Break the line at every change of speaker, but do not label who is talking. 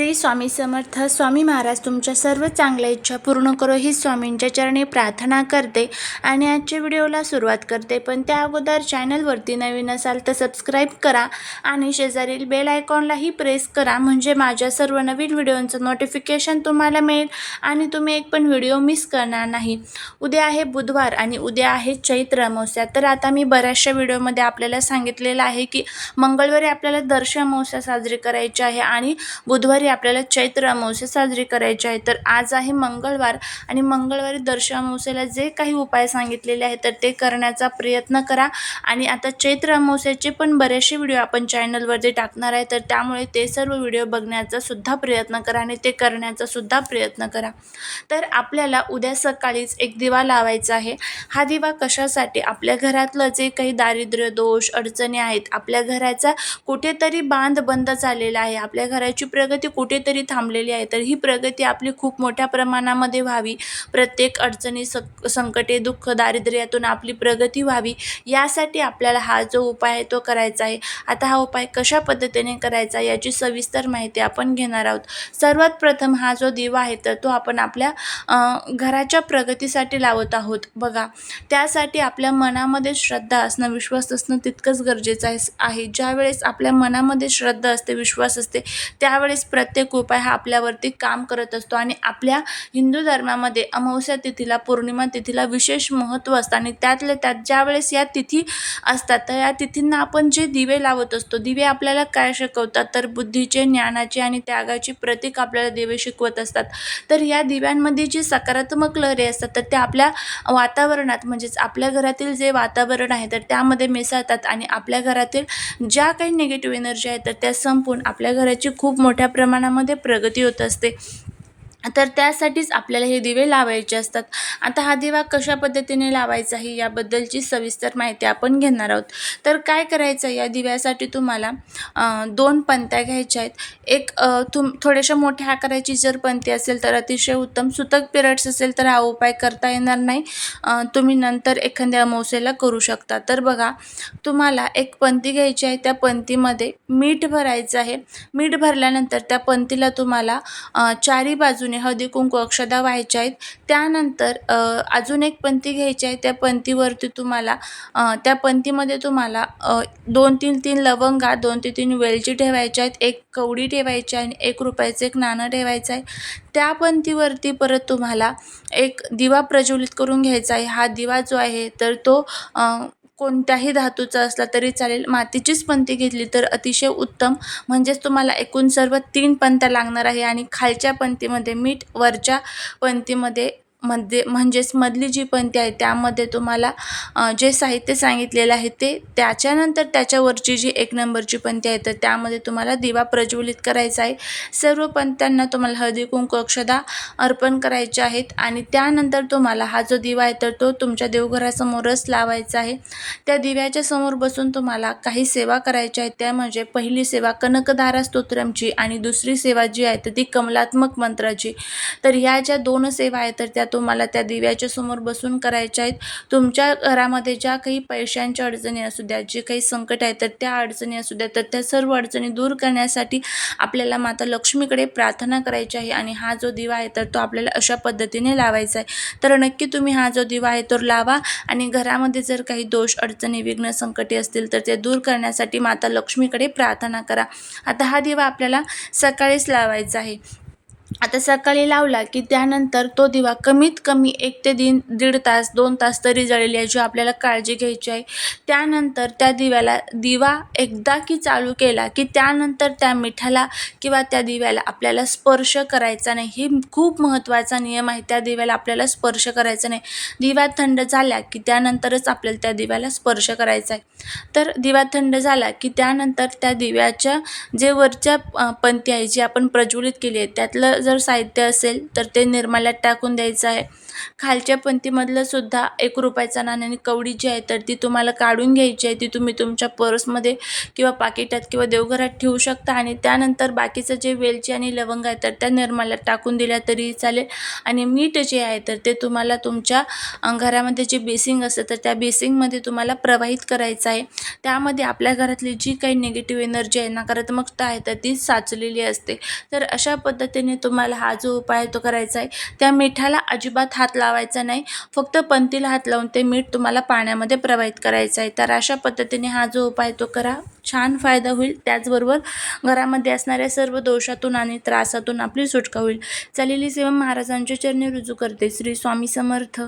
श्री स्वामी समर्थ स्वामी महाराज तुमच्या सर्व चांगल्या इच्छा पूर्ण करो. ही स्वामींच्या चरणी प्रार्थना करते आणि आजच्या व्हिडिओला सुरुवात करते. पण त्या अगोदर चॅनलवरती नवीन असाल तर सबस्क्राईब करा आणि शेजारील बेल आयकॉनलाही प्रेस करा. म्हणजे माझ्या सर्व नवीन व्हिडिओंचं नोटिफिकेशन तुम्हाला मिळेल आणि तुम्ही एक पण व्हिडिओ मिस करणार नाही. उद्या आहे बुधवार आणि उद्या आहे चैत्र अमावस्या. तर आता मी बऱ्याचशा व्हिडिओमध्ये आपल्याला सांगितलेलं आहे की मंगळवारी आपल्याला दर्श अमावस्या साजरी करायची आहे आणि बुधवारी आपल्याला चैत्र अमावस्या साजरी करायची आहे. तर आज आहे मंगळवार आणि मंगळवारी दर्श अमावस्याला जे काही उपाय सांगितलेले आहेत तर ते करण्याचा प्रयत्न करा. आणि आता चैत्र अमावस्याचे पण बरेचसे व्हिडिओ आपण चॅनलवरती टाकणार आहे तर त्यामुळे ते सर्व व्हिडिओ बघण्याचा सुद्धा प्रयत्न करा आणि ते करण्याचा सुद्धा प्रयत्न करा. तर आपल्याला उद्या सकाळीच एक दिवा लावायचा आहे. हा दिवा कशासाठी? आपल्या घरातलं जे काही दारिद्र्य दोष अडचणी आहेत आपल्या घराचा कुठेतरी बांध बंद झालेला आहे. आपल्या घराची प्रगती कुठेतरी थांबलेली आहे. तर ही प्रगती आपली खूप मोठ्या प्रमाणामध्ये व्हावी. प्रत्येक अडचणी सक संकटे दुःख दारिद्र्यातून आपली प्रगती व्हावी. यासाठी आपल्याला हा जो उपाय आहे तो करायचा आहे. आता हा उपाय कशा पद्धतीने करायचा याची सविस्तर माहिती आपण घेणार आहोत. सर्वात प्रथम हा जो दिवा आहे तर तो आपण आपल्या घराच्या प्रगतीसाठी लावत आहोत. बघा त्यासाठी आपल्या मनामध्ये श्रद्धा असणं विश्वास असणं तितकंच गरजेचं आहे. ज्यावेळेस आपल्या मनामध्ये श्रद्धा असते विश्वास असते त्यावेळेस प्र प्रत्येक उपाय हा आपल्यावरती काम करत असतो आणि आपल्या हिंदू धर्मामध्ये अमावस्या तिथीला पौर्णिमा तिथीला विशेष महत्त्व असतं आणि त्यातल्या त्यात ज्यावेळेस या तिथी असतात तर या तिथींना आपण जे दिवे लावत असतो दिवे आपल्याला काय शिकवतात? तर बुद्धीचे ज्ञानाचे आणि त्यागाचे प्रतीक आपल्याला दिवे शिकवत असतात. तर या दिव्यांमध्ये जी सकारात्मक लहरी असतात तर त्या आपल्या वातावरणात म्हणजेच आपल्या घरातील जे वातावरण आहे तर त्यामध्ये मिसळतात आणि आपल्या घरातील ज्या काही निगेटिव्ह एनर्जी आहेत तर त्या संपून आपल्या घराची खूप मोठ्या प्रमाणामध्ये प्रगती होत असते. तर त्यासाठीच आपल्याला हे दिवे लावायचे असतात. आता हा दिवा कशा पद्धतीने लावायचा आहे याबद्दलची सविस्तर माहिती आपण घेणार आहोत. तर काय करायचं या दिव्यासाठी तुम्हाला दोन पंत्या घ्यायच्या आहेत. एक तुम थोड्याशा मोठ्या आकाराची जर पंती असेल तर अतिशय उत्तम. सुतक पिरियड्स असेल तर हा उपाय करता येणार नाही. तुम्ही नंतर एखाद्या अमावस्येला करू शकता. तर बघा तुम्हाला एक पंती घ्यायची आहे. त्या पंतीमध्ये मीठ भरायचं आहे. मीठ भरल्यानंतर त्या पंतीला तुम्हाला चारी बाजू बाजूने हळदी कुंकू अक्षदा व्हायच्या आहेत. त्यानंतर अजून एक पंती घ्यायची आहे. त्या पंतीवरती तुम्हाला त्या पंतीमध्ये तुम्हाला दोन तीन तीन लवंगा दोन ते तीन वेलची ठेवायच्या आहेत. एक कवडी ठेवायची आहे आणि एक रुपयाचं एक नाणं ठेवायचं आहे. त्या पंतीवरती परत तुम्हाला एक दिवा प्रज्वलित करून घ्यायचा आहे. हा दिवा जो आहे तर तो कोणत्याही धातूचा असला तरी चालेल. मातीचीच पंती घेतली तर अतिशय उत्तम. म्हणजेच तुम्हाला एकूण सर्व तीन पंत्या लागणार आहे आणि खालच्या पंतीमध्ये मीठ वरच्या पंतीमध्ये मध्ये म्हणजेच मधली जी पंक्ती आहे त्यामध्ये तुम्हाला जे साहित्य सांगितलेलं आहे ते त्याच्यानंतर त्याच्यावरची जी एक नंबरची पंक्ती आहे तर त्यामध्ये तुम्हाला दिवा प्रज्वलित करायचा आहे. सर्व पंत्यांना तुम्हाला हळदी कुंकू अक्षदा अर्पण करायचे आहेत आणि त्यानंतर तुम्हाला हा जो दिवा आहे तर तो तुमच्या देवघरासमोरच लावायचा आहे. त्या दिव्याच्या समोर बसून तुम्हाला काही सेवा करायच्या आहेत. त्या म्हणजे पहिली सेवा कनकधारा स्तोत्रमची आणि दुसरी सेवा जी आहे तर ती कमलात्मक मंत्राची. तर ह्या ज्या दोन सेवा आहेत तर त्या तुम्हाला त्या दिव्याच्या समोर बसून करायच्या आहेत. तुमच्या घरामध्ये ज्या काही पैशांच्या अडचणी असू द्या जे काही संकट आहे तर त्या अडचणी असू द्या तर त्या सर्व अडचणी दूर करण्यासाठी आपल्याला माता लक्ष्मीकडे प्रार्थना करायची आहे आणि हा जो दिवा आहे तर तो आपल्याला अशा पद्धतीने लावायचा आहे. तर नक्की तुम्ही हा जो दिवा आहे तो लावा आणि घरामध्ये जर काही दोष अडचणी विघ्न संकटे असतील तर ते दूर करण्यासाठी माता लक्ष्मीकडे प्रार्थना करा. आता हा दिवा आपल्याला सकाळीच लावायचा आहे. आता सकाळी लावला की त्यानंतर तो दिवा कमीत कमी एक ते दिन दीड तास दोन तास तरी जळेल याची आपल्याला काळजी घ्यायची आहे. त्यानंतर त्या दिव्याला दिवा एकदा की चालू केला की त्यानंतर त्या मिठाला किंवा त्या दिव्याला आपल्याला स्पर्श करायचा नाही. हे खूप महत्त्वाचा नियम आहे. त्या दिव्याला आपल्याला स्पर्श करायचा नाही. दिवा थंड झाल्या की त्यानंतरच आपल्याला त्या दिव्याला स्पर्श करायचा आहे. तर दिवा थंड झाला की त्यानंतर त्या दिव्याच्या जे वरच्या पंथी आहे जी आपण प्रज्वलित केली आहे त्यातलं जर साहित्य असेल तर ते निर्माल्यात टाकून द्यायचं आहे. खालच्या पंक्तीमधलं सुद्धा एक रुपयाचा नाण्याने कवडी जी आहे तर ती तुम्हाला काढून घ्यायची आहे. ती तुम्ही तुमच्या पर्समध्ये किंवा पाकिटात किंवा देवघरात ठेवू शकता आणि त्यानंतर बाकीचं जे वेलची आणि लवंग आहे तर त्या निर्माल्यात टाकून दिल्या तरी चालेल. आणि मीठ जे आहे तर ते तुम्हाला तुमच्या घरामध्ये जे बेसिंग असतं तर त्या बेसिंगमध्ये तुम्हाला प्रवाहित करायचं आहे. त्यामध्ये आपल्या घरातली जी काही निगेटिव्ह एनर्जी आहे नकारात्मकता आहे तर ती साचलेली असते. तर अशा पद्धतीने तुम्हाला हा जो उपाय आहे तो करायचा आहे त्या मिठाला अजिबात हात लावायचा नाही. फक्त पंतीला हात लावून ते मीठ तुम्हाला पाण्यामध्ये प्रवाहित करायचं आहे. तर अशा पद्धतीने हा जो उपाय तो करा. छान फायदा होईल. त्याचबरोबर घरामध्ये असणाऱ्या सर्व दोषातून आणि त्रासातून आपली सुटका होईल. चालेली सेवा महाराजांच्या चरणी रुजू करते. श्री स्वामी समर्थ.